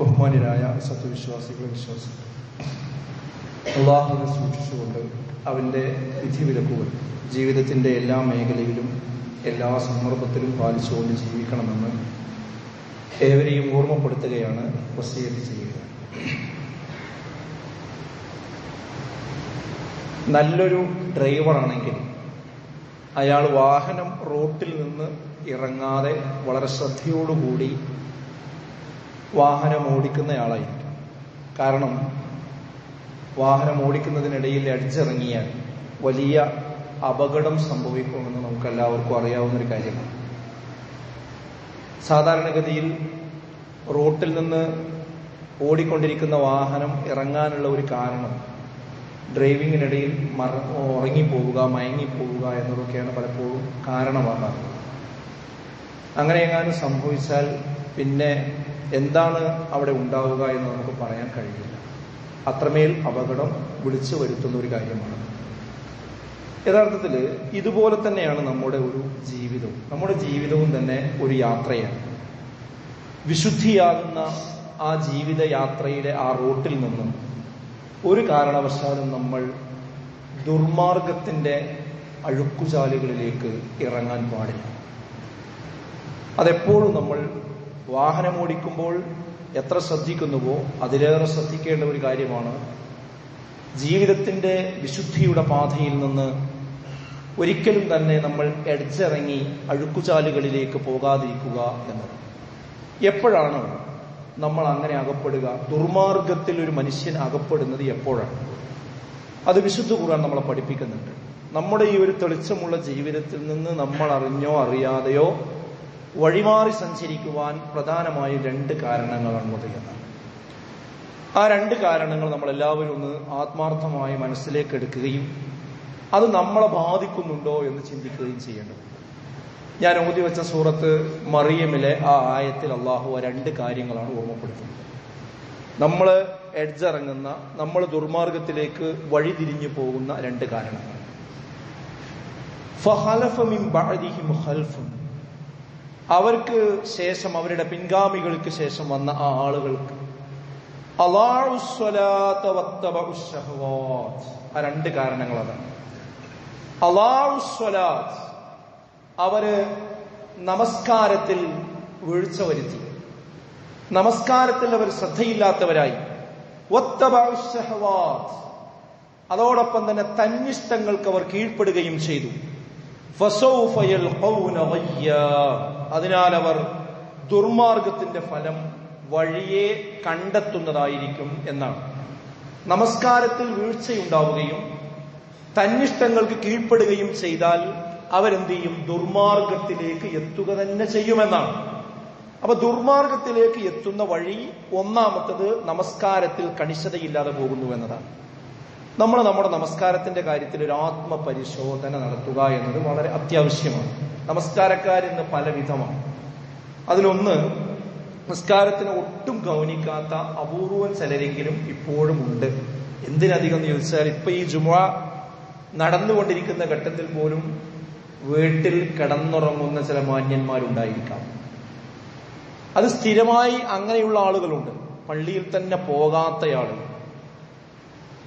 ബഹുമാന്യരായ സത്യവിശ്വാസികളെ വിശ്വാസികൾ അള്ളാഹുവിനെ സൂക്ഷിച്ചുകൊണ്ട് അവന്റെ വിധിവിലക്കുകൾ ജീവിതത്തിന്റെ എല്ലാ മേഖലയിലും എല്ലാ സന്ദർഭത്തിലും പാലിച്ചുകൊണ്ട് ജീവിക്കണമെന്ന് ഏവരെയും ഓർമ്മപ്പെടുത്തുകയാണ് വസീയത്ത് ചെയ്യുക. നല്ലൊരു ഡ്രൈവറാണെങ്കിൽ അയാൾ വാഹനം റോട്ടിൽ നിന്ന് ഇറങ്ങാതെ വളരെ ശ്രദ്ധയോടുകൂടി വാഹനം ഓടിക്കുന്നയാളായിരിക്കും കാരണം വാഹനം ഓടിക്കുന്നതിനിടയിൽ അടിച്ചിറങ്ങിയാൽ വലിയ അപകടം സംഭവിക്കുമെന്ന് നമുക്ക് എല്ലാവർക്കും അറിയാവുന്നൊരു കാര്യമാണ്. സാധാരണഗതിയിൽ റോട്ടിൽ നിന്ന് ഓടിക്കൊണ്ടിരിക്കുന്ന വാഹനം ഇറങ്ങാനുള്ള ഒരു കാരണം ഡ്രൈവിങ്ങിനിടയിൽ മറ ഉറങ്ങിപ്പോവുക മയങ്ങിപ്പോവുക എന്നതൊക്കെയാണ് പലപ്പോഴും കാരണമാകാറ് അങ്ങനെ എങ്ങാനും സംഭവിച്ചാൽ പിന്നെ എന്താണ് അവിടെ ഉണ്ടാവുക എന്ന് നമുക്ക് പറയാൻ കഴിയില്ല. അത്രമേൽ അപകടം വിളിച്ചു വരുത്തുന്ന ഒരു കാര്യമാണ്. യഥാർത്ഥത്തിൽ ഇതുപോലെ തന്നെയാണ് നമ്മുടെ ഒരു ജീവിതവും. നമ്മുടെ ജീവിതവും തന്നെ ഒരു യാത്രയാണ്. വിശുദ്ധിയാകുന്ന ആ ജീവിത യാത്രയിലെ ആ റൂട്ടിൽ നിന്നും ഒരു കാരണവശാലും നമ്മൾ ദുർമാർഗത്തിന്റെ അഴുക്കുചാലുകളിലേക്ക് ഇറങ്ങാൻ പാടില്ല. അതെപ്പോഴും നമ്മൾ വാഹനമോടിക്കുമ്പോൾ എത്ര ശ്രദ്ധിക്കുന്നുവോ അതിലേറെ ശ്രദ്ധിക്കേണ്ട ഒരു കാര്യമാണ് ജീവിതത്തിന്റെ വിശുദ്ധിയുടെ പാതയിൽ നിന്ന് ഒരിക്കലും തന്നെ നമ്മൾ എഡ്ജിറങ്ങി അഴുക്കുചാലുകളിലേക്ക് പോകാതിരിക്കുക എന്നത്. എപ്പോഴാണ് നമ്മൾ അങ്ങനെ അകപ്പെടുക? ദുർമാർഗത്തിൽ ഒരു മനുഷ്യൻ അകപ്പെടുന്നത് എപ്പോഴാണ്? അത് വിശുദ്ധ ഖുർആൻ നമ്മളെ പഠിപ്പിക്കുന്നുണ്ട്. നമ്മുടെ ഈ ഒരു തെളിച്ചമുള്ള ജീവിതത്തിൽ നിന്ന് നമ്മൾ അറിഞ്ഞോ അറിയാതെയോ വഴിമാറി സഞ്ചരിക്കുവാൻ പ്രധാനമായും രണ്ട് കാരണങ്ങളാണുള്ളത് എന്നാണ്. ആ രണ്ട് കാരണങ്ങൾ നമ്മൾ എല്ലാവരും ഒന്ന് ആത്മാർത്ഥമായി മനസ്സിലേക്ക് എടുക്കുകയും അത് നമ്മളെ ബാധിക്കുന്നുണ്ടോ എന്ന് ചിന്തിക്കുകയും ചെയ്യേണ്ടത് ഞാൻ ഓതി വെച്ച സൂറത്ത് മറിയമിലെ ആ ആയത്തിൽ അള്ളാഹു ആ രണ്ട് കാര്യങ്ങളാണ് ഓർമ്മപ്പെടുത്തുന്നത്. നമ്മൾ എഡ്ജിറങ്ങുന്ന നമ്മൾ ദുർമാർഗത്തിലേക്ക് വഴിതിരിഞ്ഞു പോകുന്ന രണ്ട് കാരണങ്ങൾ. അവർക്ക് ശേഷം അവരുടെ പിൻഗാമികൾക്ക് ശേഷം വന്ന ആ ആളുകൾക്ക്. ആ രണ്ട് കാരണങ്ങൾ അതാണ് അലാഉസ്വലാത്ത് അവർ നമസ്കാരത്തിൽ വീഴ്ച വരുത്തി. നമസ്കാരത്തിൽ അവർ ശ്രദ്ധയില്ലാത്തവരായി. അതോടൊപ്പം തന്നെ തന്നിഷ്ടങ്ങൾക്ക് അവർ കീഴ്പ്പെടുകയും ചെയ്തു. ഫസൗഫയൽ അതിനാൽ അവർ ദുർമാർഗത്തിന്റെ ഫലം വഴിയെ കണ്ടെത്തുന്നതായിരിക്കും എന്നാണ്. നമസ്കാരത്തിൽ വീഴ്ചയുണ്ടാവുകയും തന്നിഷ്ടങ്ങൾക്ക് കീഴ്പ്പെടുകയും ചെയ്താൽ അവരെന്ത് ചെയ്യും ദുർമാർഗത്തിലേക്ക് എത്തുക തന്നെ ചെയ്യുമെന്നാണ്. അപ്പൊ ദുർമാർഗത്തിലേക്ക് എത്തുന്ന വഴി ഒന്നാമത്തത് നമസ്കാരത്തിൽ കണിശതയില്ലാതെ പോകുന്നു എന്നതാണ്. നമ്മൾ നമ്മുടെ നമസ്കാരത്തിന്റെ കാര്യത്തിൽ ഒരു ആത്മപരിശോധന നടത്തുക എന്നത് വളരെ അത്യാവശ്യമാണ്. നമസ്കാരക്കാരിന്ന് പല വിധമാണ്. അതിലൊന്ന് നമസ്കാരത്തിന് ഒട്ടും ഗൗനിക്കാത്ത അപൂർവൻ ചിലരെങ്കിലും ഇപ്പോഴും ഉണ്ട്. എന്തിനധികം എന്ന് ചോദിച്ചാൽ ഇപ്പൊ ഈ ജുമ നടന്നുകൊണ്ടിരിക്കുന്ന ഘട്ടത്തിൽ പോലും വീട്ടിൽ കിടന്നുറങ്ങുന്ന ചില മാന്യന്മാരുണ്ടായിരിക്കാം. അത് സ്ഥിരമായി അങ്ങനെയുള്ള ആളുകളുണ്ട്. പള്ളിയിൽ തന്നെ പോകാത്ത ആളുകൾ.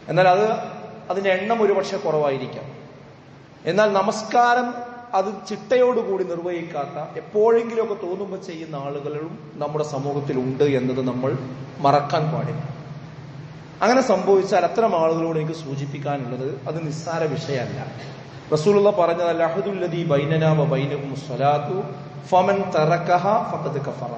എന്നാൽ അത് അതിന്റെ എണ്ണം ഒരുപക്ഷെ കുറവായിരിക്കാം. എന്നാൽ നമസ്കാരം അത് ചിട്ടയോടുകൂടി നിർവഹിക്കാത്ത എപ്പോഴെങ്കിലുമൊക്കെ തോന്നുമ്പോൾ ചെയ്യുന്ന ആളുകളും നമ്മുടെ സമൂഹത്തിൽ ഉണ്ട് എന്നത് നമ്മൾ മറക്കാൻ പാടില്ല. അങ്ങനെ സംഭവിച്ചാൽ അത്തരം ആളുകളോട് എനിക്ക് സൂചിപ്പിക്കാനുള്ളത് അത് നിസ്സാര വിഷയമല്ല. റസൂലുള്ള പറഞ്ഞത് അഹദുല്ലദി ബൈനനാവ ബൈനകും സ്വലാത്തു ഫമൻ തറക്കഹ ഫഖദ് കഫറ.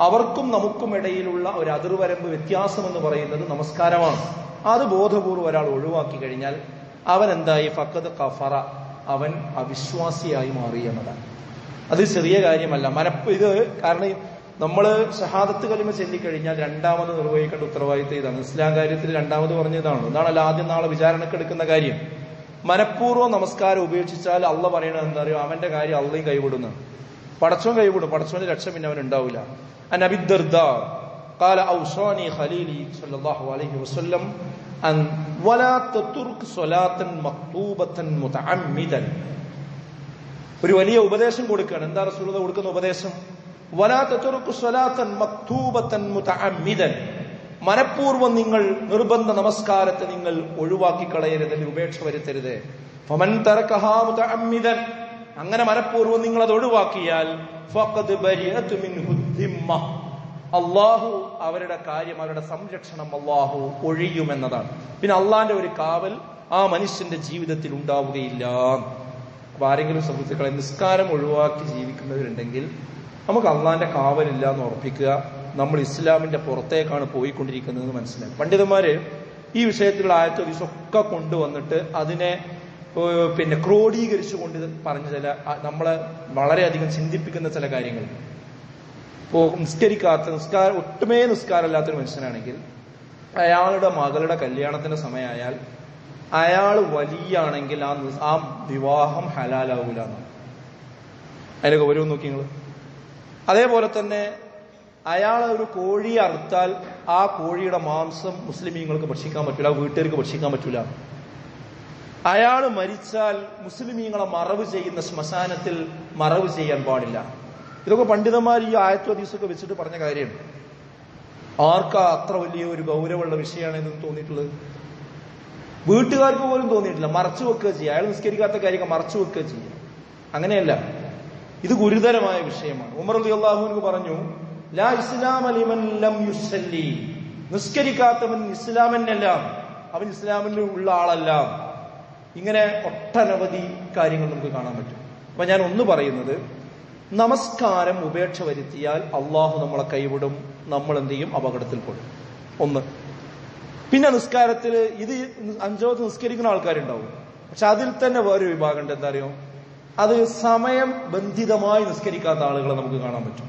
അവർക്കും നമുക്കും ഇടയിലുള്ള ഒരു അതിർവരമ്പ് വ്യത്യാസം എന്ന് പറയുന്നത് നമസ്കാരമാണ്. അത് ബോധപൂർവം ഒരാൾ ഒഴിവാക്കി കഴിഞ്ഞാൽ അവൻ എന്തായി? ഫക്കത് കഫറ. അവൻ അവിശ്വാസിയായി മാറി എന്നതാണ് അത് ചെറിയ കാര്യമല്ല മനപ്പ് ഇത് കാരണം നമ്മൾ ഷഹാദത്ത് കലിമ ചൊല്ലിക്കഴിഞ്ഞാൽ രണ്ടാമത് നിർവഹിക്കേണ്ട ഉത്തരവാദിത്തം ഇതാണ് ഇസ്ലാം കാര്യത്തിൽ രണ്ടാമത് പറഞ്ഞതാണ് ഇതാണല്ലോ ആദ്യം നാളെ വിചാരണക്കെടുക്കുന്ന കാര്യം മനഃപൂർവ്വം നമസ്കാരം ഉപേക്ഷിച്ചാൽ അള്ള പറയണത് എന്താ പറയുക അവന്റെ കാര്യം അള്ളയും കൈവിടുന്നു പടച്ചോൻ കൈവിടും പടച്ചോന്റെ രക്ഷ പിന്നെ അവൻ ഉണ്ടാവില്ല അനബിദ്ദർദ قال أوصاني خليلي صلى الله عليه وسلم ഒരു വലിയ ഉപദേശം കൊടുക്കുകയാണ്. എന്താ റസൂലത കൊടുക്കുന്ന ഉപദേശം? മനഃപൂർവം നിങ്ങൾ നിർബന്ധ നമസ്കാരത്തെ നിങ്ങൾ ഒഴിവാക്കി കളയരുത് ഉപേക്ഷ വരുത്തരുത്. അങ്ങനെ മനഃപൂർവം നിങ്ങൾ അത് ഒഴിവാക്കിയാൽ അള്ളാഹു അവരുടെ കാര്യം അവരുടെ സംരക്ഷണം അള്ളാഹു ഒഴിയുമെന്നതാണ്. പിന്നെ അള്ളാന്റെ ഒരു കാവൽ ആ മനുഷ്യന്റെ ജീവിതത്തിൽ ഉണ്ടാവുകയില്ല. അപ്പൊ ആരെങ്കിലും സുഹൃത്തുക്കളെ നിസ്കാരം ഒഴിവാക്കി ജീവിക്കുന്നവരുണ്ടെങ്കിൽ നമുക്ക് അള്ളാന്റെ കാവലില്ല എന്ന് ഉറപ്പിക്കുക. നമ്മൾ ഇസ്ലാമിന്റെ പുറത്തേക്കാണ് പോയിക്കൊണ്ടിരിക്കുന്നത് മനസ്സിലാക്കും പണ്ഡിതന്മാര് ഈ വിഷയത്തിലുള്ള ആയത്തൊക്കെ കൊണ്ടുവന്നിട്ട് അതിനെ പിന്നെ ക്രോഡീകരിച്ചുകൊണ്ട് ഇത് പറഞ്ഞ ചില നമ്മളെ വളരെയധികം ചിന്തിപ്പിക്കുന്ന ചില കാര്യങ്ങൾ. നിസ്കരിക്കാത്ത നിസ്കാര ഒട്ടുമേ നിസ്കാരമില്ലാത്തൊരു മനുഷ്യനാണെങ്കിൽ അയാളുടെ മകളുടെ കല്യാണത്തിന്റെ സമയമായാൽ അയാൾ വലിയാണെങ്കിൽ ആ ആ വിവാഹം ഹലാലാവൂല എന്നാണ് അതിന്റെ ഗൗരവം നോക്കി നിങ്ങൾ അതേപോലെ തന്നെ അയാൾ ഒരു കോഴി അറുത്താൽ ആ കോഴിയുടെ മാംസം മുസ്ലിമീങ്ങൾക്ക് ഭക്ഷിക്കാൻ പറ്റില്ല ആ വീട്ടുകാർക്ക് ഭക്ഷിക്കാൻ പറ്റില്ല അയാൾ മരിച്ചാൽ മുസ്ലിമീങ്ങളെ മറവ് ചെയ്യുന്ന ശ്മശാനത്തിൽ മറവ് ചെയ്യാൻ പാടില്ല. ഇതൊക്കെ പണ്ഡിതന്മാർ ഈ ആയത്തോ ദിവസമൊക്കെ വെച്ചിട്ട് പറഞ്ഞ കാര്യം ആർക്കാ അത്ര വലിയ ഒരു ഗൗരവമുള്ള വിഷയമാണ് ഇതെന്ന് തോന്നിയിട്ടുള്ളത്? വീട്ടുകാർക്ക് പോലും തോന്നിയിട്ടില്ല. മറച്ചു വെക്കുക ചെയ്യുക അയാൾ നിസ്കരിക്കാത്ത കാര്യമൊക്കെ മറച്ചു വെക്കുക ചെയ്യുക അങ്ങനെയല്ല. ഇത് ഗുരുതരമായ വിഷയമാണ്. ഉമർ അലി അള്ളാഹുവിന് പറഞ്ഞു ലാ ഇസ്ലാം അലിമൻ ലം യുസല്ലി നിസ്കരിക്കാത്തവൻ ഇസ്ലാമനല്ല അവൻ ഇസ്ലാമിൽ ഉള്ള ആളല്ല. ഇങ്ങനെ ഒട്ടനവധി കാര്യങ്ങൾ നമുക്ക് കാണാൻ പറ്റും. അപ്പൊ ഞാൻ ഒന്ന് പറയുന്നത് നമസ്കാരം ഉപേക്ഷ വരുത്തിയാൽ അള്ളാഹു നമ്മളെ കൈവിടും നമ്മൾ എന്ത് ചെയ്യും? അപകടത്തിൽ പോടും ഒന്ന്. പിന്നെ നിസ്കാരത്തിൽ ഇത് അഞ്ചോത്ത് നിസ്കരിക്കുന്ന ആൾക്കാരുണ്ടാവും. പക്ഷെ അതിൽ തന്നെ വേറൊരു വിഭാഗം ഉണ്ട് എന്താ അറിയോ? അത് സമയം ബന്ധിതമായി നിസ്കരിക്കാത്ത ആളുകളെ നമുക്ക് കാണാൻ പറ്റും.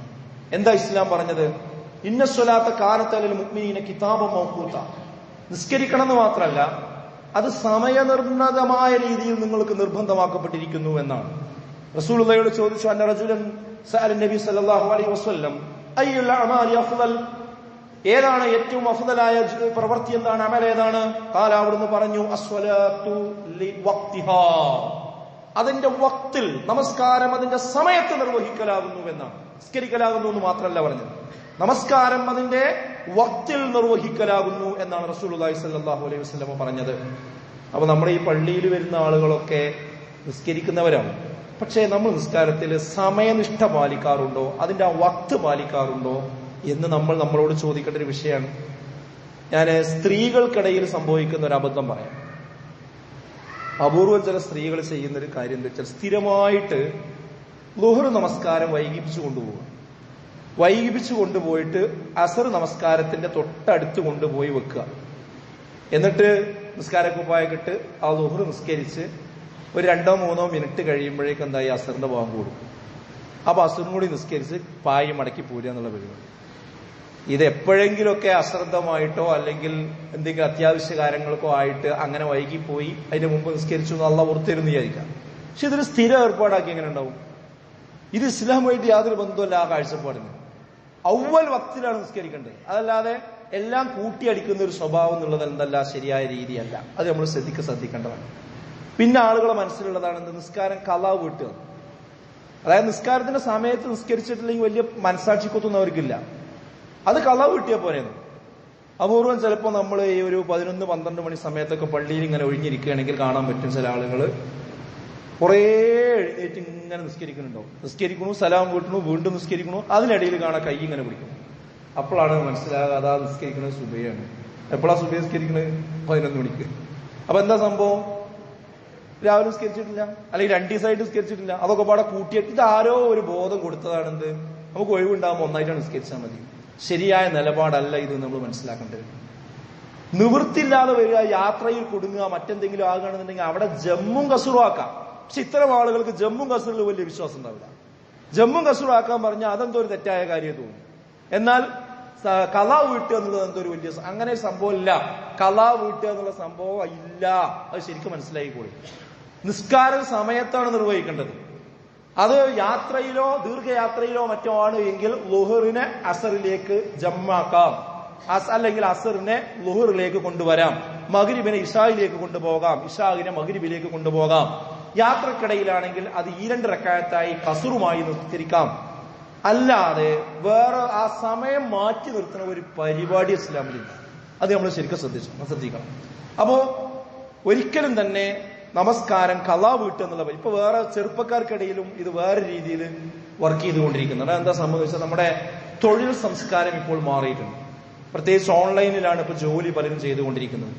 എന്താ ഇസ്ലാം പറഞ്ഞത്? ഇന്ന സ്വലാത്ത കാലത്തലിൽ മുക്മിനീനെ കിതാബ മൗക്കൂത്ത നിസ്കരിക്കണം എന്ന് മാത്രമല്ല അത് സമയനിർണതമായ രീതിയിൽ നിങ്ങൾക്ക് നിർബന്ധമാക്കപ്പെട്ടിരിക്കുന്നു എന്നാണ്. റസൂലുള്ളയോട് ചോദിച്ചു അന്ന റജുലൻ നബി സല്ലല്ലാഹു അലൈഹി വസല്ലം അയ്യുൽ അമാലി അഫ്ളൽ ഏതാണ് ഏറ്റവും അഫ്ദലായ പ്രവൃത്തി? എന്താണ് അമൽ ഏതാണ്? കാല അവിടുന്ന് പറഞ്ഞു അസ്വലാത്തു അതിന്റെ വക്തിൽ നമസ്കാരം അതിന്റെ സമയത്ത് നിർവഹിക്കലാകുന്നു എന്നാണ്. നിസ്കരിക്കലാകുന്നു എന്ന് മാത്രമല്ല പറഞ്ഞത്. നമസ്കാരം അതിന്റെ വക്തിൽ നിർവഹിക്കലാകുന്നു എന്നാണ് റസൂലുള്ളാഹി സല്ലാഹു അലൈഹി വസ്ലമ പറഞ്ഞത്. അപ്പൊ നമ്മുടെ ഈ പള്ളിയിൽ വരുന്ന ആളുകളൊക്കെ നിസ്കരിക്കുന്നവരാണ്. പക്ഷേ നമ്മൾ നിസ്കാരത്തിൽ സമയനിഷ്ഠ പാലിക്കാറുണ്ടോ? അതിന്റെ ആ വക്ത് പാലിക്കാറുണ്ടോ? എന്ന് നമ്മൾ നമ്മളോട് ചോദിക്കേണ്ട ഒരു വിഷയമാണ്. ഞാൻ സ്ത്രീകൾക്കിടയിൽ സംഭവിക്കുന്ന ഒരു അബദ്ധം പറയാം. അപൂർവം ചില സ്ത്രീകൾ ചെയ്യുന്ന ഒരു കാര്യം എന്താ വെച്ചാൽ സ്ഥിരമായിട്ട് ലുഹർ നമസ്കാരം വൈകിപ്പിച്ചു കൊണ്ടുപോകുക വൈകിപ്പിച്ചു കൊണ്ടുപോയിട്ട് അസർ നമസ്കാരത്തിന്റെ തൊട്ടടുത്ത് കൊണ്ടുപോയി വെക്കുക. എന്നിട്ട് നിസ്കാരക്കുപ്പായ നിസ്കാരക്കുപ്പായക്കിട്ട് ആ ലുഹർ നിസ്കരിച്ച് ഒരു രണ്ടോ മൂന്നോ മിനിറ്റ് കഴിയുമ്പോഴേക്കും എന്തായി? അസറിന്റെ ഭാഗം കൂടും. അപ്പൊ അസുറും കൂടി നിസ്കരിച്ച് പായി മടക്കി പോരുക എന്നുള്ള പരിപാടി. ഇത് എപ്പോഴെങ്കിലുമൊക്കെ അശ്രദ്ധമായിട്ടോ അല്ലെങ്കിൽ എന്തെങ്കിലും അത്യാവശ്യ കാര്യങ്ങൾക്കോ ആയിട്ട് അങ്ങനെ വൈകിപ്പോയി അതിന്റെ മുമ്പ് നിസ്കരിച്ചു എന്ന് അള്ള പുറത്തിരുന്ന് വിചാരിക്കാം. പക്ഷെ ഇതൊരു സ്ഥിര ഏർപ്പാടാക്കി എങ്ങനെ ഉണ്ടാവും? ഇത് ഇസ്ലാമായിട്ട് യാതൊരു ബന്ധമല്ല ആ കാഴ്ചപ്പാടിന്. ഔവൽ വക്തിലാണ് നിസ്കരിക്കേണ്ടത്. അതല്ലാതെ എല്ലാം കൂട്ടിയടിക്കുന്ന ഒരു സ്വഭാവം എന്നുള്ളത് എന്തല്ല? ശരിയായ രീതിയല്ല. അത് നമ്മൾ ശ്രദ്ധിക്ക ശ്രദ്ധിക്കേണ്ടതാണ്. പിന്നെ ആളുകളെ മനസ്സിലുള്ളതാണ് എന്ത്? നിസ്കാരം കലാവ് വീട്ടുക അതായത് നിസ്കാരത്തിന്റെ സമയത്ത് നിസ്കരിച്ചിട്ടില്ലെങ്കിൽ വലിയ മനസാക്ഷിക്കൊത്തൊന്നും അവർക്കില്ല അത് കലാ കിട്ടിയ പോലെയാണ്. അപൂർവം ചിലപ്പോൾ നമ്മൾ ഈ ഒരു പതിനൊന്ന് പന്ത്രണ്ട് മണി സമയത്തൊക്കെ പള്ളിയിൽ ഇങ്ങനെ ഒഴിഞ്ഞിരിക്കുകയാണെങ്കിൽ കാണാൻ പറ്റും ചില ആളുകൾ കുറേ എഴുന്നേറ്റ് ഇങ്ങനെ നിസ്കരിക്കുന്നുണ്ടാവും നിസ്കരിക്കണു സലാം വീട്ടണു വീണ്ടും നിസ്കരിക്കണു അതിനിടയിൽ കാണാൻ കൈ ഇങ്ങനെ പിടിക്കും. അപ്പോഴാണ് മനസ്സിലാകുക അതാ നിസ്കരിക്കുന്നത് സുബയാണ്. എപ്പോഴാ സുബൈ നിസ്കരിക്കുന്നത് പതിനൊന്ന് മണിക്ക്. അപ്പൊ എന്താ സംഭവം? രാവിലെ നിസ്കരിച്ചിട്ടില്ല അല്ലെങ്കിൽ രണ്ട് ദിവസമായിട്ട് നിസ്കരിച്ചിട്ടില്ല അതൊക്കെ പാടെ കൂട്ടിയിട്ട് ആരോ ഒരു ബോധം കൊടുത്തതാണെന്ത്? നമുക്ക് ഒഴിവുണ്ടാകുമ്പോൾ ഒന്നായിട്ടാണ് നിസ്കരിച്ചാൽ മതി. ശരിയായ നിലപാടല്ല ഇത് നമ്മൾ മനസ്സിലാക്കേണ്ടത് നിവൃത്തില്ലാതെ വരിക യാത്രയിൽ കുടുങ്ങുക മറ്റെന്തെങ്കിലും ആകുകയാണെന്നുണ്ടെങ്കിൽ അവിടെ ജമ്മും കസൂറും ആക്കാം. പക്ഷെ ഇത്തരം ആളുകൾക്ക് ജമ്മും കസൂറിൽ വലിയ വിശ്വാസം ഉണ്ടാവില്ല. ജമ്മും കസൂറും ആക്കാൻ പറഞ്ഞാൽ അതെന്തോ ഒരു തെറ്റായ കാര്യം തോന്നും. എന്നാൽ കലാ വീട്ടുക എന്നുള്ളത് എന്തോ ഒരു വലിയ അങ്ങനെ ഒരു സംഭവം ഇല്ല. കലാ വീട്ടുക എന്നുള്ള സംഭവം ഇല്ല. അത് ശരിക്കും മനസ്സിലായിക്കോളി. നിസ്കാരം സമയത്താണ് നിർവഹിക്കേണ്ടത്. അത് യാത്രയിലോ ദീർഘയാത്രയിലോ മറ്റോ ആണ് എങ്കിൽ ലുഹറിനെ അസറിലേക്ക് ജമ്മാക്കാം. അല്ലെങ്കിൽ അസറിനെ ലുഹറിലേക്ക് കൊണ്ടുവരാം. മകരിബിനെ ഇഷായിലേക്ക് കൊണ്ടുപോകാം. ഇഷാഹിനെ മകരിബിലേക്ക് കൊണ്ടുപോകാം. യാത്രക്കിടയിലാണെങ്കിൽ അത് ഈ രണ്ട് റക്കായത്തായി കസുറുമായി നിസ്കരിക്കാം അല്ലാതെ വേറെ ആ സമയം മാറ്റി നിർത്തുന്ന ഒരു പരിപാടി ഇസ്ലാമിലില്ല. അത് നമ്മൾ ശരിക്കും ശ്രദ്ധിച്ചു ശ്രദ്ധിക്കണം. അപ്പോ ഒരിക്കലും തന്നെ നമസ്കാരം കലാ വീട്ട് എന്നുള്ള ഇപ്പൊ വേറെ ചെറുപ്പക്കാർക്കിടയിലും ഇത് വേറെ രീതിയിൽ വർക്ക് ചെയ്തുകൊണ്ടിരിക്കുന്നുണ്ട്. എന്താ സംഭവിച്ചത്? നമ്മുടെ തൊഴിൽ സംസ്കാരം ഇപ്പോൾ മാറിയിട്ടുണ്ട്. പ്രത്യേകിച്ച് ഓൺലൈനിലാണ് ഇപ്പൊ ജോലി പലരും ചെയ്തുകൊണ്ടിരിക്കുന്നത്.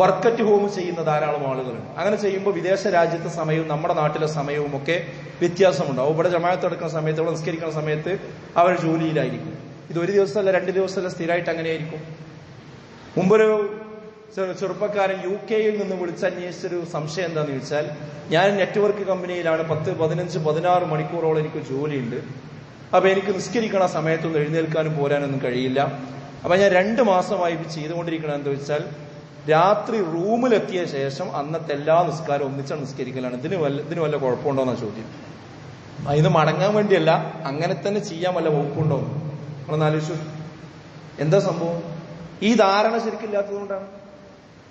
വർക്ക് അറ്റ് ഹോം ചെയ്യുന്ന ധാരാളം ആളുകളുണ്ട്. അങ്ങനെ ചെയ്യുമ്പോൾ വിദേശ രാജ്യത്തെ സമയവും നമ്മുടെ നാട്ടിലെ സമയവും ഒക്കെ വ്യത്യാസമുണ്ടാവും ഇവിടെ ജമാഅത്ത് എടുക്കുന്ന സമയത്ത് ഇവിടെ നിസ്കരിക്കുന്ന സമയത്ത് അവർ ജോലിയിലായിരിക്കും. ഇത് ഒരു ദിവസമല്ല രണ്ട് ദിവസമല്ല സ്ഥിരമായിട്ട് അങ്ങനെയായിരിക്കും. മുമ്പൊരു ചെറുപ്പക്കാരൻ യു കെയിൽ നിന്ന് വിളിച്ചന്വേഷിച്ചൊരു സംശയം എന്താന്ന് ചോദിച്ചാൽ ഞാൻ നെറ്റ്വർക്ക് കമ്പനിയിലാണ് പത്ത് പതിനഞ്ച് പതിനാറ് മണിക്കൂറോളം എനിക്ക് ജോലിയുണ്ട്. അപ്പൊ എനിക്ക് നിസ്കരിക്കണ സമയത്തൊന്നും എഴുന്നേൽക്കാനും പോരാനൊന്നും കഴിയില്ല. അപ്പൊ ഞാൻ രണ്ട് മാസമായി ഇത് ചെയ്തുകൊണ്ടിരിക്കണം എന്താ വെച്ചാൽ രാത്രി റൂമിലെത്തിയ ശേഷം അന്നത്തെ എല്ലാ നിസ്കാരം ഒന്നിച്ചാണ് നിസ്കരിക്കലാണ്. ഇതിന് വല്ല ഇതിന് വല്ല കുഴപ്പമുണ്ടോന്നാ ചോദ്യം. ഇത് മടങ്ങാൻ വേണ്ടിയല്ല അങ്ങനെ തന്നെ ചെയ്യാൻ വല്ല വകുപ്പുണ്ടോ? നമ്മളൊന്ന് ആലോചിച്ചു എന്താ സംഭവം? ഈ ധാരണ ശരിക്കില്ലാത്തതുകൊണ്ടാണ്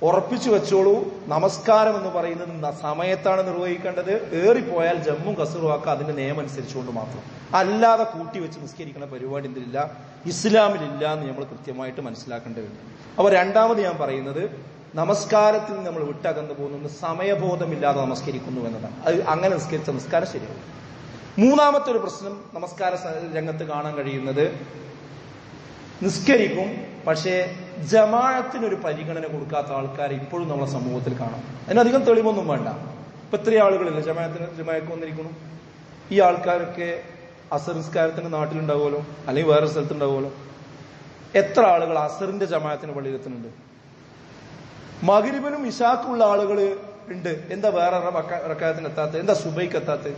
ഉറപ്പിച്ചു വെച്ചോളൂ. നമസ്കാരം എന്ന് പറയുന്നത് സമയത്താണ് നിർവഹിക്കേണ്ടത്. ഏറിപ്പോയാൽ ജമ്മു കസറുവാക്ക അതിന്റെ നിയമം അനുസരിച്ചുകൊണ്ട് മാത്രം. അല്ലാതെ കൂട്ടി വെച്ച് നിസ്കരിക്കുന്ന പരിപാടി എന്തില്ല ഇസ്ലാമിലില്ല എന്ന് നമ്മൾ കൃത്യമായിട്ട് മനസ്സിലാക്കേണ്ടതുണ്ട് അപ്പൊ രണ്ടാമത് ഞാൻ പറയുന്നത് നമസ്കാരത്തിൽ നമ്മൾ വിട്ടകന്നു പോകുന്നത് സമയബോധമില്ലാതെ നമസ്കരിക്കുന്നു എന്നതാണ്. അത് അങ്ങനെ നിസ്കരിച്ച നമസ്കാരം ശരിയാവും. മൂന്നാമത്തെ ഒരു പ്രശ്നം നമസ്കാര രംഗത്ത് കാണാൻ കഴിയുന്നത് നിസ്കരിക്കും. പക്ഷേ ജമാഅത്തിനൊരു പരിഗണന കൊടുക്കാത്ത ആൾക്കാരെ ഇപ്പോഴും നമ്മളെ സമൂഹത്തിൽ കാണാം. അതിനധികം തെളിവൊന്നും വേണ്ട. ഇപ്പൊ ഇത്രയും ആളുകളില്ല ജമാഅത്തിന് ജമാഅക്ക് വന്നിരിക്കുന്നു? ഈ ആൾക്കാരൊക്കെ അസർ നിസ്കാരത്തിന്റെ നാട്ടിലുണ്ടാവുമല്ലോ? അല്ലെങ്കിൽ വേറെ സ്ഥലത്തുണ്ടാവുമല്ലോ? എത്ര ആളുകൾ അസറിന്റെ ജമാഅത്തിന് പള്ളിയിലെത്തുന്നുണ്ട്? മകരിബനും ഇഷാക്കുള്ള ആളുകൾ ഉണ്ട്. എന്താ വേറെ റക്കായത്തിന് എത്താത്തത്? എന്താ സുബൈക്ക് എത്താത്തത്?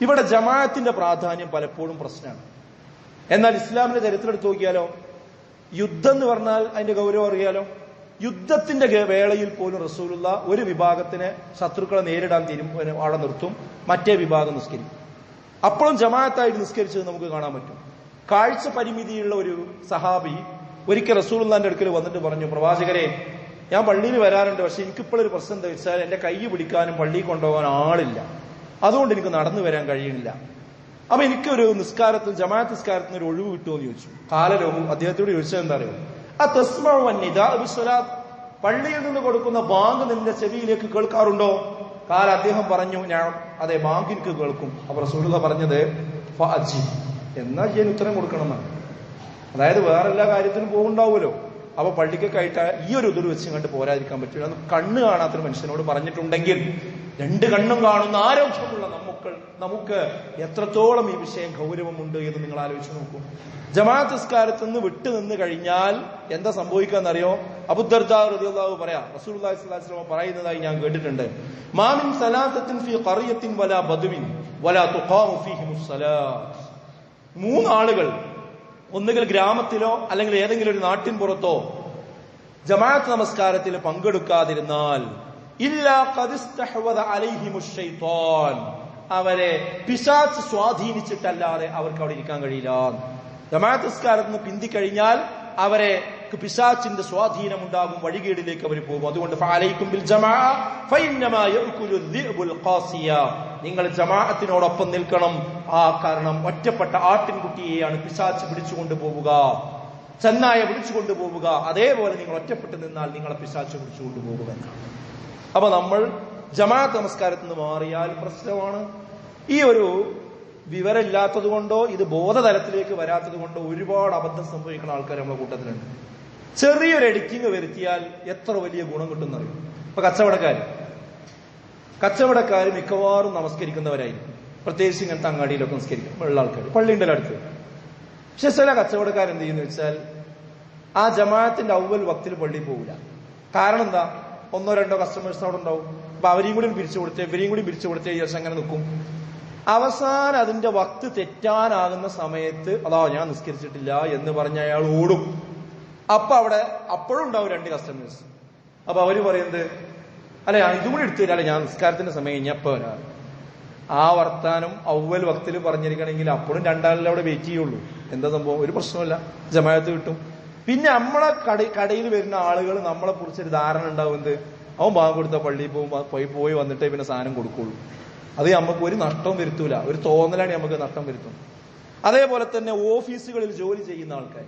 ഇവിടെ ജമാഅത്തിന്റെ പ്രാധാന്യം പലപ്പോഴും പ്രശ്നമാണ്. എന്നാൽ ഇസ്ലാമിന്റെ ചരിത്രം എടുത്തു നോക്കിയാലോ? യുദ്ധം എന്ന് പറഞ്ഞാൽ അതിന്റെ ഗൗരവം അറിയാലോ? യുദ്ധത്തിന്റെ വേളയിൽ പോലും റസൂലുള്ള ഒരു വിഭാഗത്തിന് ശത്രുക്കളെ നേരിടാൻ തീരും അവിടെ നിർത്തും മറ്റേ വിഭാഗം നിസ്കരിക്കും. അപ്പോഴും ജമാഅത്തായിട്ട് നിസ്കരിച്ചത് നമുക്ക് കാണാൻ പറ്റും. കാഴ്ച പരിമിതിയുള്ള ഒരു സഹാബി ഒരിക്കൽ റസൂലുള്ളാന്റെ അടുക്കൽ വന്നിട്ട് പറഞ്ഞു പ്രവാചകരെ ഞാൻ പള്ളിയിൽ വരാറുണ്ട് പക്ഷെ എനിക്കിപ്പോഴൊരു പ്രശ്നം എന്താ വെച്ചാൽ എന്റെ കൈ പിടിക്കാനും പള്ളിയിൽ കൊണ്ടുപോകാൻ ആളില്ല. അതുകൊണ്ട് എനിക്ക് നടന്നു വരാൻ കഴിയുന്നില്ല. അപ്പൊ എനിക്കൊരു നിസ്കാരത്തിൽ ജമാഅത്ത് നിസ്കാരത്തിന് ഒരു ഒഴിവ് കിട്ടുമോ എന്ന് ചോദിച്ചു. കാലരോഗം അദ്ദേഹത്തോട് ചോദിച്ചത് എന്താ അറിയോ? ആ തസ്മാ പള്ളിയിൽ നിന്ന് കൊടുക്കുന്ന ബാങ്ക് നിന്റെ ചെവിയിലേക്ക് കേൾക്കാറുണ്ടോ? കാല അദ്ദേഹം പറഞ്ഞു ഞാൻ. അതെ ബാങ്ക് കേൾക്കും. അപ്പൊ റസൂലുള്ള പറഞ്ഞത് ഫഅജി. എന്നാ ചെയ്യാൻ ഉത്തരം കൊടുക്കണം എന്നാണ്. അതായത് വേറെ എല്ലാ കാര്യത്തിനും പോകുണ്ടാവുമല്ലോ അപ്പൊ പള്ളിക്കൊക്കെ ആയിട്ട് ഈ ഒരു ഇതിൽ വെച്ച് കണ്ട് പോരാതിരിക്കാൻ പറ്റില്ല. കണ്ണ് കാണാത്തൊരു മനുഷ്യനോട് പറഞ്ഞിട്ടുണ്ടെങ്കിൽ രണ്ട് കണ്ണും കാണുന്ന ആരോഗ്യമുള്ള നമുക്ക് നമുക്ക് എത്രത്തോളം ഈ വിഷയം ഗൗരവമുണ്ട് എന്ന് നിങ്ങൾ ആലോചിച്ച് നോക്കൂ. ജമാഅത്ത് നിന്ന് വിട്ടു നിന്ന് കഴിഞ്ഞാൽ എന്താ സംഭവിക്കാന്നറിയോ? അബുദർദാഹു പറയാം റസൂലുള്ളാഹി സ്വല്ലല്ലാഹു അലൈഹി പറയുന്നതായി ഞാൻ കേട്ടിട്ടുണ്ട്. മാമിൻ ഫീ ഖറിയത്തിൻ വലാ വലാ ഫീഹി മൂന്നാളുകൾ ഒന്നുകിൽ ഗ്രാമത്തിലോ അല്ലെങ്കിൽ ഏതെങ്കിലും ഒരു നാട്ടിൻ പുറത്തോ ജമാഅത്ത് നമസ്കാരത്തിൽ പങ്കെടുക്കാതിരുന്നാൽ അവരെ പിശാച്ച് സ്വാധീനിച്ചിട്ടല്ലാതെ അവർക്ക് അവിടെ ഇരിക്കാൻ കഴിയില്ല. ജമാഅത്തസ്കാരത്ത് നിന്ന് പിന്തിക്കഴിഞ്ഞാൽ അവരെ പിശാച്ചിന്റെ സ്വാധീനം ഉണ്ടാകും വഴികേടിലേക്ക് അവർ പോകും. അതുകൊണ്ട് നിങ്ങൾ ജമാഅത്തിനോടൊപ്പം നിൽക്കണം. ആ കാരണം ഒറ്റപ്പെട്ട ആട്ടിൻകുട്ടിയെയാണ് പിശാച്ച് പിടിച്ചുകൊണ്ട് പോവുക. ചെന്നായ പിടിച്ചുകൊണ്ട് പോവുക. അതേപോലെ നിങ്ങൾ ഒറ്റപ്പെട്ട് നിന്നാൽ നിങ്ങളെ പിശാച്ച് പിടിച്ചുകൊണ്ട് പോകുക എന്നാണ് അപ്പൊ നമ്മൾ ജമാഅത്ത് നമസ്കാരത്തിൽ നിന്ന് മാറിയാൽ പ്രശ്നമാണ്. ഈ ഒരു വിവരമില്ലാത്തത് കൊണ്ടോ ഇത് ബോധതലത്തിലേക്ക് വരാത്തത് കൊണ്ടോ ഒരുപാട് അബദ്ധം സംഭവിക്കുന്ന ആൾക്കാർ നമ്മുടെ കൂട്ടത്തിലുണ്ട്. ചെറിയൊരു എഡിറ്റിംഗ് വരുത്തിയാൽ എത്ര വലിയ ഗുണം കിട്ടുന്നറിയും? ഇപ്പൊ കച്ചവടക്കാർ കച്ചവടക്കാർ മിക്കവാറും നമസ്കരിക്കുന്നവരായിരിക്കും. പ്രത്യേകിച്ച് ഇങ്ങനത്തെ അങ്ങാടിയിലൊക്കെ നമസ്കരിക്കും. ഉള്ള ആൾക്കാർ പള്ളിയുടെ അടുത്ത്. പക്ഷെ ചില കച്ചവടക്കാരെന്ത് ചെയ്യുന്ന വെച്ചാൽ ആ ജമാഅത്തിന്റെ ഔവൽ വക്തിൽ പള്ളി പോകില്ല കാരണം എന്താ? ഒന്നോ രണ്ടോ കസ്റ്റമേഴ്സ് അവിടെ ഉണ്ടാവും അപ്പൊ അവരെയും കൂടി പിരിച്ചു കൊടുത്തേ ഇവരെയും കൂടി പിരിച്ചു കൊടുത്തേ ശേഷം അങ്ങനെ നിൽക്കും. അവസാനം അതിന്റെ വക്ത് തെറ്റാനാകുന്ന സമയത്ത് അതാ ഞാൻ നിസ്കരിച്ചിട്ടില്ല എന്ന് പറഞ്ഞ അയാൾ ഓടും. അപ്പൊ അവിടെ അപ്പോഴും ഉണ്ടാവും രണ്ട് കസ്റ്റമേഴ്സ് അപ്പൊ അവർ പറയുന്നത് അല്ലെ ഇതും കൂടി എടുത്തു തരാം. ഞാൻ നിസ്കാരത്തിന്റെ സമയം കഴിഞ്ഞപ്പോ ആ വർത്താനം ഔവൽ വക്തിൽ പറഞ്ഞിരിക്കണമെങ്കിൽ അപ്പോഴും രണ്ടാളിൽ അവിടെ വെയിറ്റ് ചെയ്യുള്ളൂ. എന്താ സംഭവം? ഒരു പ്രശ്നമല്ല ജമായത്ത് കിട്ടും. പിന്നെ നമ്മളെ കട കടയിൽ വരുന്ന ആളുകൾ നമ്മളെ കുറിച്ചൊരു ധാരണ ഉണ്ടാവുന്നത് അവൻ ബാങ്ക് കൊടുത്ത പള്ളിയിൽ പോകും പോയി പോയി വന്നിട്ടേ പിന്നെ സാധനം കൊടുക്കുള്ളൂ. അത് നമുക്ക് ഒരു നഷ്ടം വരുത്തൂല. ഒരു തോന്നലാണ് നമുക്ക് നഷ്ടം വരുത്തും. അതേപോലെ തന്നെ ഓഫീസുകളിൽ ജോലി ചെയ്യുന്ന ആൾക്കാർ.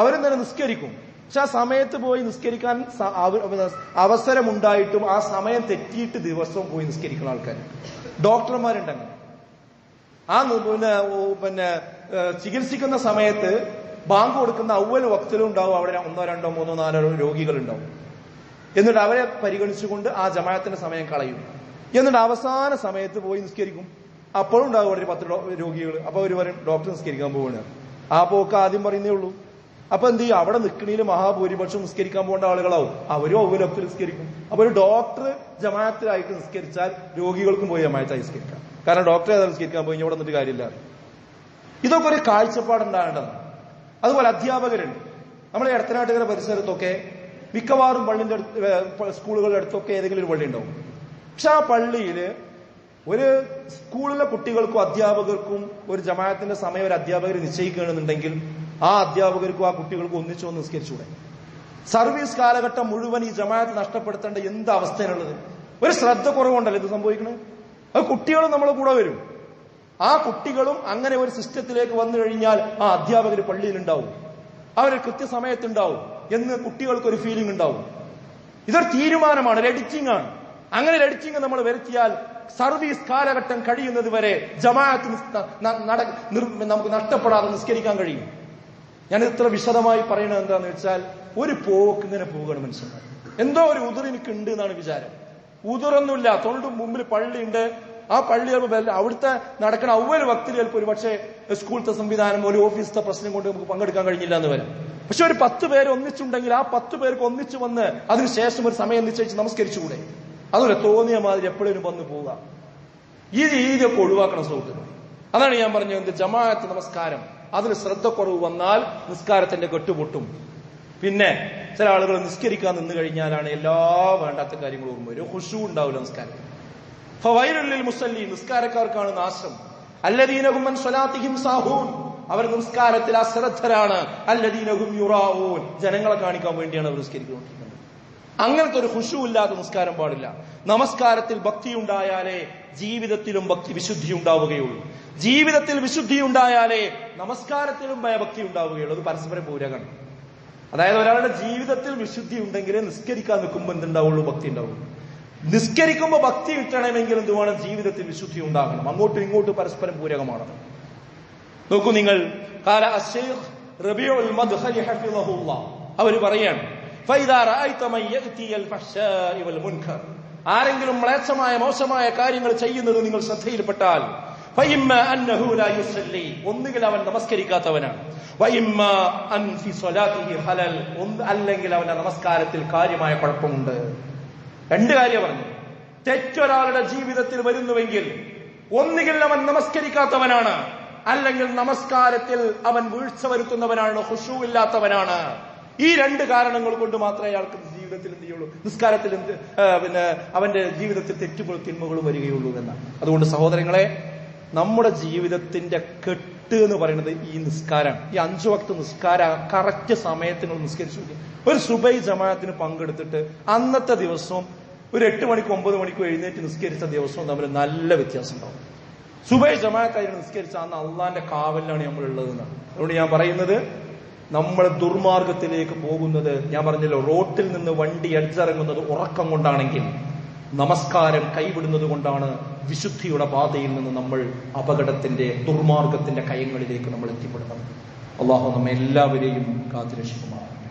അവരും തന്നെ നിസ്കരിക്കും. പക്ഷെ ആ സമയത്ത് പോയി നിസ്കരിക്കാൻ അവസരമുണ്ടായിട്ടും ആ സമയം തെറ്റിയിട്ട് ദിവസവും പോയി നിസ്കരിക്കുന്ന ആൾക്കാർ. ഡോക്ടർമാരുണ്ടങ്ങനെ ആ പിന്നെ പിന്നെ ചികിത്സിക്കുന്ന സമയത്ത് ബാങ്ക് കൊടുക്കുന്ന അവൽ വക്തിലും ഉണ്ടാവും. അവിടെ ഒന്നോ രണ്ടോ മൂന്നോ നാലോ രോഗികൾ ഉണ്ടാവും എന്നിട്ട് അവരെ പരിഗണിച്ചുകൊണ്ട് ആ ജമാഅത്തിന്റെ സമയം കളയും. എന്നിട്ട് അവസാന സമയത്ത് പോയി നിസ്കരിക്കും. അപ്പോഴും ഉണ്ടാവും അവിടെ പത്ത് രോഗികൾ അപ്പൊ അവർ പറയും ഡോക്ടർ നിസ്കരിക്കാൻ പോവുകയാണ് ആ പോക്ക് ആദ്യം പറയുന്നേ ഉള്ളൂ. അപ്പൊ എന്ത് ചെയ്യും? അവിടെ നിൽക്കണിൽ മഹാഭൂരിപക്ഷം നിസ്കരിക്കാൻ പോകേണ്ട ആളുകളാവും. അവരും അവലൊക്കെ നിസ്കരിക്കും. അപ്പൊ ഒരു ഡോക്ടർ ജമാഅത്തിലായിട്ട് നിസ്കരിച്ചാൽ രോഗികൾക്കും പോയി ജമാഅത്തായി നിസ്കരിക്കാം. കാരണം ഡോക്ടറെ നിസ്കരിക്കാൻ പോയി ഇവിടെ നിന്നിട്ട് കാര്യമില്ല. ഇതൊക്കെ ഒരു കാഴ്ചപ്പാടുണ്ടാകേണ്ടതാണ് അതുപോലെ അധ്യാപകരുണ്ട്. നമ്മളെ എടത്തനാട്ടുകര പരിസരത്തൊക്കെ മിക്കവാറും പള്ളിന്റെ അടുത്ത് സ്കൂളുകളുടെ അടുത്തൊക്കെ ഏതെങ്കിലും ഒരു പള്ളി ഉണ്ടാവും. പക്ഷെ ആ പള്ളിയിൽ ഒരു സ്കൂളിലെ കുട്ടികൾക്കും അധ്യാപകർക്കും ഒരു ജമാഅത്തിന്റെ സമയം ഒരു അധ്യാപകർ നിശ്ചയിക്കുകയാണെന്നുണ്ടെങ്കിൽ ആ അധ്യാപകർക്കും ആ കുട്ടികൾക്കും ഒന്നിച്ചു വന്ന് നിസ്കരിച്ചൂടെ സർവീസ് കാലഘട്ടം മുഴുവൻ ഈ ജമാഅത്ത് നഷ്ടപ്പെടുത്തേണ്ട എന്ത് അവസ്ഥയാണുള്ളത് ഒരു ശ്രദ്ധ കുറവുണ്ടല്ലോ ഇത് സംഭവിക്കുന്നത് അത് കുട്ടികളും നമ്മളെ കൂടെ വരും. ആ കുട്ടികളും അങ്ങനെ ഒരു സിസ്റ്റത്തിലേക്ക് വന്നു കഴിഞ്ഞാൽ ആ അധ്യാപകർ പള്ളിയിൽ ഉണ്ടാവും അവർ കൃത്യസമയത്തുണ്ടാവും എന്ന് കുട്ടികൾക്ക് ഒരു ഫീലിംഗ് ഉണ്ടാവും. ഇതൊരു തീരുമാനമാണ് ഒരു എഡിറ്റിംഗ് ആണ്. അങ്ങനെ ഒരു എഡിറ്റിംഗ് നമ്മൾ വരുത്തിയാൽ സർവീസ് കാലഘട്ടം കഴിയുന്നത് വരെ ജമാഅത്ത് നമുക്ക് നഷ്ടപ്പെടാതെ നിസ്കരിക്കാൻ കഴിയും. ഞാൻ ഇത്ര വിശദമായി പറയുന്നത് എന്താന്ന് വെച്ചാൽ ഒരു പോക്ക് ഇങ്ങനെ പോവുകയാണ് മനുഷ്യന്മാർ. എന്തോ ഒരു ഉതിർ എനിക്ക് ഉണ്ട് എന്നാണ് വിചാരം. ഉതിറൊന്നുമില്ല. തൊണ്ടും മുമ്പിൽ പള്ളിയുണ്ട്. ആ പള്ളി ചിലപ്പോൾ അവിടുത്തെ നടക്കണ അവൽ ഭക്തിൽ ചിലപ്പോൾ ഒരു പക്ഷേ സ്കൂളത്തെ സംവിധാനം ഒരു ഓഫീസത്തെ പ്രശ്നം കൊണ്ട് നമുക്ക് പങ്കെടുക്കാൻ കഴിഞ്ഞില്ല എന്ന് വരും. പക്ഷെ ഒരു പത്ത് പേര് ഒന്നിച്ചുണ്ടെങ്കിൽ ആ പത്ത് പേർക്ക് ഒന്നിച്ചു വന്ന് അതിനുശേഷം ഒരു സമയം നിശ്ചയിച്ച് നമസ്കരിച്ചുകൂടെ? അതൊരു തോന്നിയ മാതിരി എപ്പോഴും വന്ന് പോവുക. ഈ രീതിയൊക്കെ ഒഴിവാക്കണം സുഹൃത്തുക്കൾ അതാണ് ഞാൻ പറഞ്ഞത് ജമാഅത്ത് നമസ്കാരം. അതിൽ ശ്രദ്ധക്കുറവ് വന്നാൽ നിസ്കാരത്തിന്റെ കെട്ടുപൊട്ടും. പിന്നെ ചില ആളുകൾ നിസ്കരിക്കാൻ നിന്ന് കഴിഞ്ഞാലാണ് എല്ലാ വേണ്ടാത്ത കാര്യങ്ങളും ഓർമ്മ വരും. ഹുഷു ഉണ്ടാവില്ല നിസ്കാരം ഫവൈലുള്ളിൽ മുസല്ലി നിസ്കാരക്കാർക്കാണ് നാശം. അല്ലദീനഹും സ്വലാത്തിഹിം സാഹൂൻ. അവർ നിസ്കാരത്തിൽ അശ്രദ്ധരാണ്. അല്ലദീനഹും യുറാവൂൻ ജനങ്ങളെ കാണിക്കാൻ വേണ്ടിയാണ് അവർ നിസ്കരിക്കുന്നത് അങ്ങനത്തെ ഒരു ഹുഷു ഇല്ലാത്ത നിസ്കാരം പാടില്ല. നമസ്കാരത്തിൽ ഭക്തി ഉണ്ടായാലേ ജീവിതത്തിലും ഭക്തി വിശുദ്ധി ഉണ്ടാവുകയുള്ളൂ ജീവിതത്തിൽ വിശുദ്ധി ഉണ്ടായാലേ നമസ്കാരത്തിലും ഭയഭക്തി ഉണ്ടാവുകയുള്ളൂ അത് പരസ്പരം പൂരകമാണ്. അതായത് ഒരാളുടെ ജീവിതത്തിൽ വിശുദ്ധി ഉണ്ടെങ്കിലേ നിസ്കരിക്കാൻ നിൽക്കുമ്പോൾ എന്തുണ്ടാവുള്ളൂ? ഭക്തി ഉണ്ടാവുള്ളൂ. നിസ്കരിക്കുമ്പോൾ ഭക്തി കിട്ടണമെങ്കിൽ എന്തുവേണം? ജീവിതത്തിൽ വിശുദ്ധി ഉണ്ടാകണം. അങ്ങോട്ടും ഇങ്ങോട്ടും പരസ്പരം പൂരകമാണ് നോക്കൂ നിങ്ങൾ. അവർ പറയാണ് ആരെങ്കിലും മ്ലേച്ഛമായ മോശമായ കാര്യങ്ങൾ ചെയ്യുന്നത് നിങ്ങൾ ശ്രദ്ധയിൽപ്പെട്ടാൽ ഒന്നുകിൽ അവൻ നമസ്കരിക്കാത്തവനാണ്. അല്ലെങ്കിൽ അവന്റെ നമസ്കാരത്തിൽ കാര്യമായ കുഴപ്പമുണ്ട്. രണ്ട് കാര്യം പറഞ്ഞു. തെറ്റൊരാളുടെ ജീവിതത്തിൽ വരുന്നുവെങ്കിൽ ഒന്നുകിൽ അവൻ നമസ്കരിക്കാത്തവനാണ് അല്ലെങ്കിൽ നമസ്കാരത്തിൽ അവൻ വീഴ്ച വരുത്തുന്നവനാണ് ഹുഷു ഇല്ലാത്തവനാണ് ഈ രണ്ട് കാരണങ്ങൾ കൊണ്ട് മാത്രമേ അയാൾക്ക് ജീവിതത്തിൽ എന്ത് ചെയ്യുള്ളൂ? നിസ്കാരത്തിൽ എന്ത് പിന്നെ അവന്റെ ജീവിതത്തിൽ തെറ്റുകളും തിന്മകളും വരികയുള്ളൂ എന്നാണ്. അതുകൊണ്ട് സഹോദരങ്ങളെ നമ്മുടെ ജീവിതത്തിന്റെ കെട്ട് എന്ന് പറയുന്നത് ഈ നിസ്കാരം ഈ അഞ്ചു വക്ത നിസ്കാര കറക്റ്റ് സമയത്ത് നിങ്ങൾ നിസ്കരിച്ചു ഒരു സുബൈ ജമാഅത്തിന് പങ്കെടുത്തിട്ട് അന്നത്തെ ദിവസവും ഒരു എട്ട് മണിക്ക് ഒമ്പത് മണിക്കോ എഴുന്നേറ്റ് നിസ്കരിച്ച ദിവസവും തമ്മിൽ നല്ല വ്യത്യാസം ഉണ്ടാവും. സുബൈ ജമാഅത്തായിട്ട് നിസ്കരിച്ച അന്ന് അള്ളാന്റെ കാവലിലാണ് നമ്മൾ ഉള്ളതെന്നാണ് അതുകൊണ്ട് ഞാൻ പറയുന്നത് നമ്മൾ ദുർമാർഗത്തിലേക്ക് പോകുന്നത് ഞാൻ പറഞ്ഞല്ലോ റോട്ടിൽ നിന്ന് വണ്ടി അടിച്ചിറങ്ങുന്നത് ഉറക്കം കൊണ്ടാണെങ്കിൽ നമസ്കാരം കൈവിടുന്നത് കൊണ്ടാണ് വിശുദ്ധിയുടെ പാതയിൽ നിന്ന് നമ്മൾ അപകടത്തിന്റെ ദുർമാർഗത്തിന്റെ കയങ്ങളിലേക്ക് നമ്മൾ എത്തിപ്പെടുന്നത്. അള്ളാഹു നമ്മെ എല്ലാവരെയും കാത്തുരക്ഷിക്കുമാറാണ്